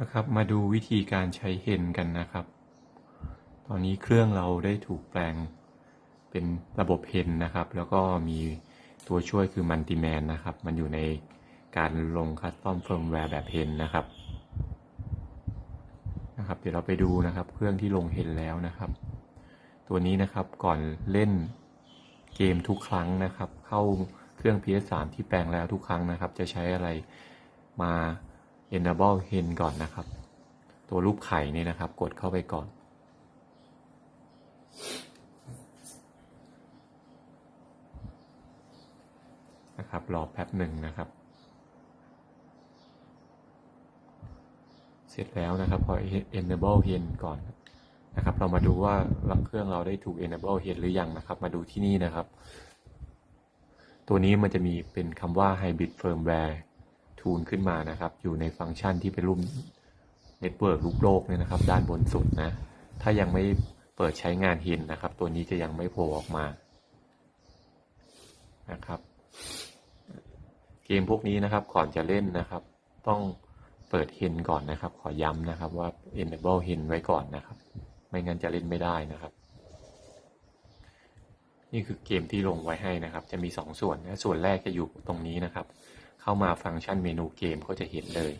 นะครับมาดูวิธีการใช้เฮนกันนะครับ ตอนนี้เครื่องเราได้ถูกแปลงเป็นระบบเฮนนะครับ แล้วก็มีตัวช่วยคือมันติแมนนะครับ มันอยู่ในการลงคัสตอมเฟิร์มแวร์แบบเฮนนะครับนะครับ เดี๋ยวเราไปดูนะครับ เครื่องที่ลงเฮนแล้วนะครับ ตัวนี้นะครับก่อนเล่นเกมทุกครั้งนะครับ เข้าเครื่อง PS3 ที่แปลงแล้วทุกครั้งนะครับ จะใช้อะไรมา enable hen ก่อนนะครับ ตัวรูปไข่นี่นะครับ กดเข้าไปก่อน นะครับรอแป๊บหนึ่งนะครับ เสร็จแล้วนะครับ พอ enable hen ก่อนนะครับ เรามาดูว่าเครื่องเราได้ถูก enable hen หรือยังนะครับ มาดูที่นี่นะครับ ตัวนี้มันจะมีเป็นคำว่า hybrid firmware ทูลขึ้นมานะครับ อยู่ในฟังก์ชันที่เป็นรูปเน็ตเวิร์กลูกโลกเนี่ยนะครับ ด้านบนสุดนะ ถ้ายังไม่เปิดใช้งานเห็นนะครับ ตัวนี้จะยังไม่โผล่ออกมานะครับ เกมพวกนี้นะครับก่อนจะเล่นนะครับ ต้องเปิดเฮนก่อนนะครับ ขอย้ำนะครับว่า enable เฮนไว้ก่อนนะครับ ไม่งั้นจะเล่นไม่ได้นะครับนี่คือเกมที่ลงไว้ให้นะครับ จะมี 2 ส่วนนะ ส่วนแรกจะอยู่ตรงนี้นะครับ เข้ามาฟังก์ชันเมนูเกมก็จะเห็นเลย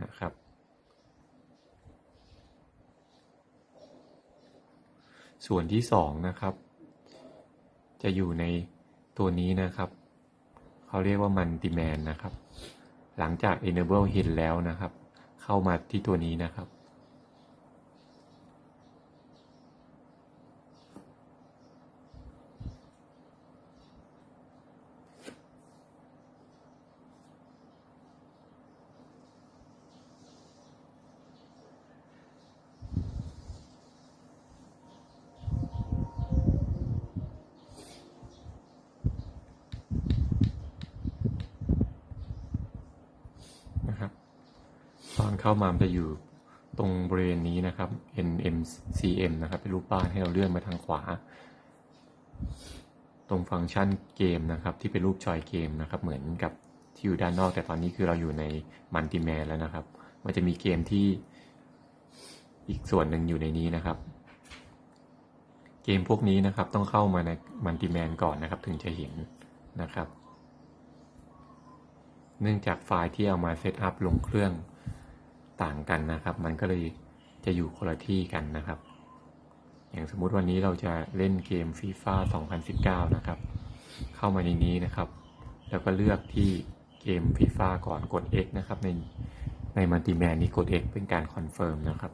นะครับ ส่วนที่ 2 นะครับ จะอยู่ในตัวนี้นะครับ เขาเรียกว่ามันติแมนนะครับ หลังจาก enable เห็นแล้วนะครับ เข้ามาที่ตัวนี้นะครับตอน เข้ามามันจะอยู่ตรงบริเวณนี้นะครับ NMCM นะครับเป็นรูปบ้านให้เราเลื่อนมาทางขวา ตรงฟังก์ชันเกมนะครับ ที่เป็นรูปจอยเกมนะครับ เหมือนกับที่อยู่ด้านนอกแต่ตอนนี้คือเราอยู่ในมันติแมนแล้วนะครับ มันจะมีเกมที่อีกส่วนหนึ่งอยู่ในนี้นะครับ เกมพวกนี้นะครับต้องเข้ามาในมันติแมนก่อนนะครับ ถึงจะเห็นนะครับ เนื่องจากไฟล์ที่เอามาเซตอัพลงเครื่อง ต่างกันนะครับ มันก็เลยจะอยู่คนละที่กันนะครับ อย่างสมมุติวันนี้เราจะเล่นเกมฟีฟ่า2019 นะครับ เข้ามาในนี้นะครับ แล้วก็เลือกที่เกมฟีฟ่าก่อนกด X นะครับในในมัลติแมนนี้กด X เป็นการคอนเฟิร์มนะครับ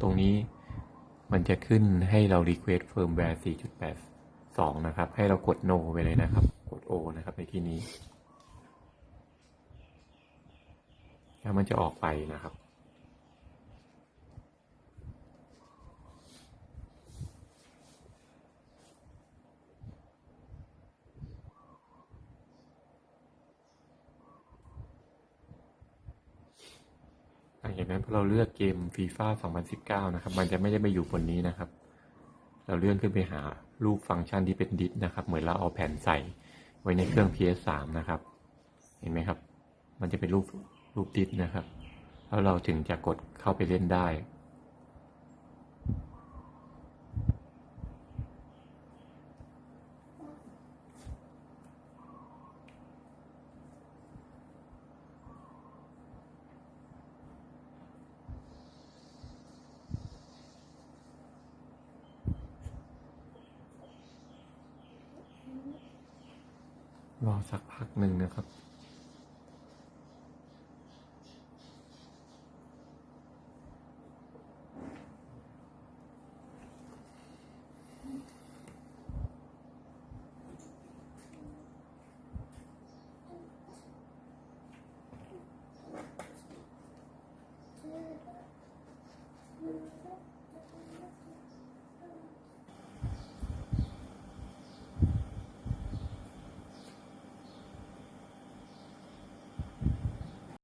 ตรงนี้มันจะขึ้นให้เรา request firmware 4.8สองนะครับ ให้เรากด no ไปเลยนะครับ กด o นะครับในที่นี้ แล้วมันจะออกไปนะครับ หลังจากนั้นพอเราเลือกเกมฟีฟ่า2019 นะครับ มันจะไม่ได้มาอยู่บนนี้นะครับ เราเลื่อนขึ้นไปหารูปฟังก์ชันที่เป็นดิสนะครับ เหมือนเราเอาแผ่นใส่ไว้ในเครื่อง PS3 นะครับ เห็นไหมครับ มันจะเป็นรูป รูปดิสนะครับ แล้วเราถึงจะกดเข้าไปเล่นได้ รอสักพักหนึ่งนะครับ